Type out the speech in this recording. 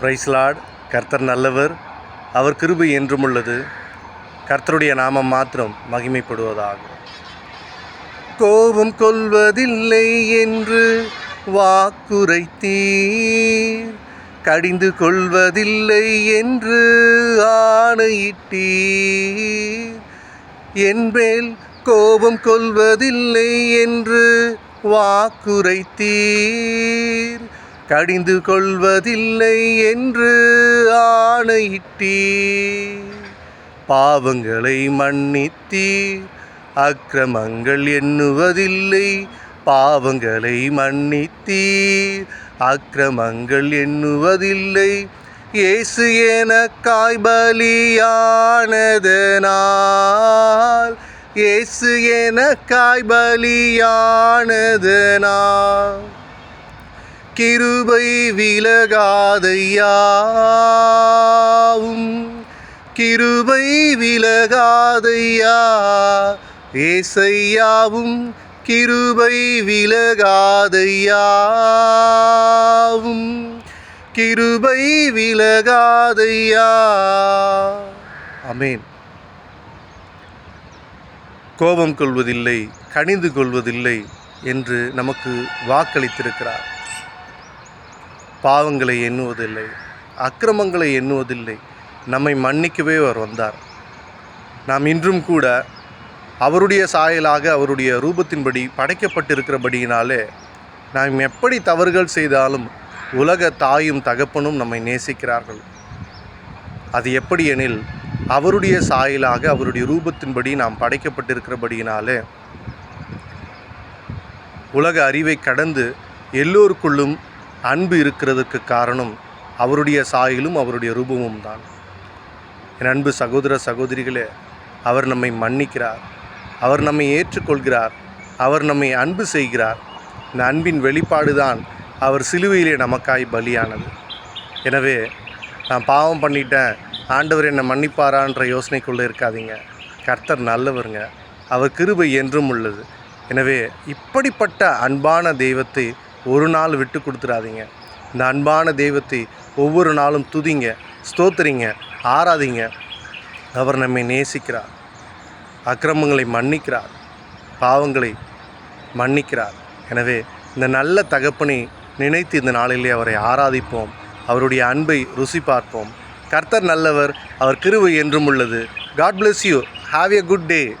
பிரைஸ்லாட் கர்த்தர் நல்லவர் அவர் கிருபை என்றும் உள்ளது. கர்த்தருடைய நாமம் மாத்திரம் மகிமைப்படுவதாகும் கோபம் கொள்வதில்லை என்று வாக்குரைத்தீர். கடிந்து கொள்வதில்லை என்று ஆணையிட்டீர். என்பேல் கோபம் கொள்வதில்லை என்று வாக்குரைத்தீர். கடிந்து கொள்வதில்லை என்று ஆணையிட்டீ பாவங்களை மன்னித்தீர். அக்கிரமங்கள் எண்ணுவதில்லை. பாவங்களை மன்னித்தீர். அக்கிரமங்கள் எண்ணுவதில்லை. இயேசு எனக்காய் பலியானதனால் இயேசு எனக்காய் பலியானதனால். கிருபை விலகாதையாவும். கிருபை விலகாதையா ஏசையாவும். கிருபை விலகாதையாவும். கிருபை விலகாதையா. அமேன் கோபம் கொள்வதில்லை கணிந்து கொள்வதில்லை என்று நமக்கு வாக்களித்திருக்கிறார். பாவங்களை எண்ணுவதில்லை அக்கிரமங்களை எண்ணுவதில்லை. நம்மை மன்னிக்கவே அவர் வந்தார். நாம் இன்றும் கூட அவருடைய சாயலாக அவருடைய ரூபத்தின்படி படைக்கப்பட்டிருக்கிறபடியினாலே நாம் எப்படி தவறுகள் செய்தாலும் உலக தாயும் தகப்பனும் நம்மை நேசிக்கிறார்கள். அது எப்படி எனில் அவருடைய சாயலாக அவருடைய ரூபத்தின்படி நாம் படைக்கப்பட்டிருக்கிறபடியினாலே உலக அறிவை கடந்து எல்லோருக்குள்ளும் அன்பு இருக்கிறதுக்கு காரணம் அவருடைய சாயலும் அவருடைய ரூபமும் தான். என் அன்பு சகோதர சகோதரிகளே அவர் நம்மை மன்னிக்கிறார். அவர் நம்மை ஏற்றுக்கொள்கிறார். அவர் நம்மை அன்பு செய்கிறார். இந்த அன்பின் வெளிப்பாடு தான் அவர் சிலுவையிலே நமக்காய் பலியானது. எனவே நான் பாவம் பண்ணிட்டேன். ஆண்டவர் என்னை மன்னிப்பாரான்ற யோசனைக்குள்ளே இருக்காதீங்க. கர்த்தர் நல்லவருங்க. அவர் கிருபை என்றும் உள்ளது. எனவே இப்படிப்பட்ட அன்பான தெய்வத்தை ஒரு நாள் விட்டு கொடுத்துடாதீங்க. இந்த அன்பான தெய்வத்தை ஒவ்வொரு நாளும் துதிங்க ஸ்தோத்திரிங்க ஆராதிங்க. அவர் நம்மை நேசிக்கிறார். அக்கிரமங்களை மன்னிக்கிறார். பாவங்களை மன்னிக்கிறார். எனவே இந்த நல்ல தகப்பனை நினைத்து இந்த நாளிலே அவரை ஆராதிப்போம். அவருடைய அன்பை ருசி பார்ப்போம். கர்த்தர் நல்லவர் அவர் கிருவை என்றும் உள்ளது. God bless you have a good day